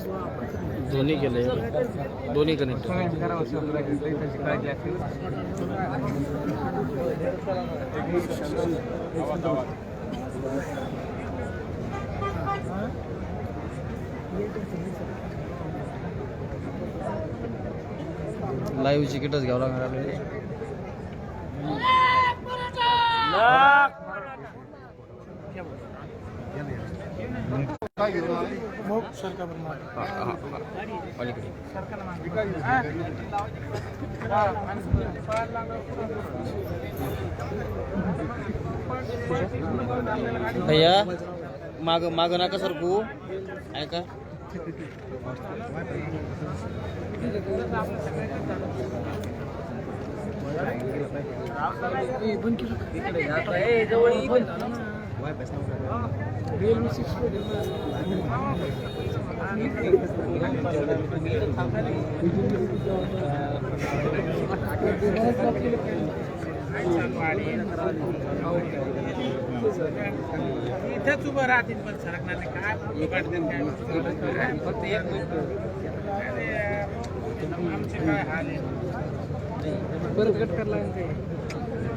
दोन्ही केले दोन्ही कनेक्ट लाईव्ह तिकीटच घ्यावं लागणार आपल्याला भैया माग माग नका सर तू ऐका इथेच उभं राहतील पण सरकणार नाही काय उघडतील काय फक्त एक मिनिट अरे, आमचे काय हाल आहे परत गट करायला लागेल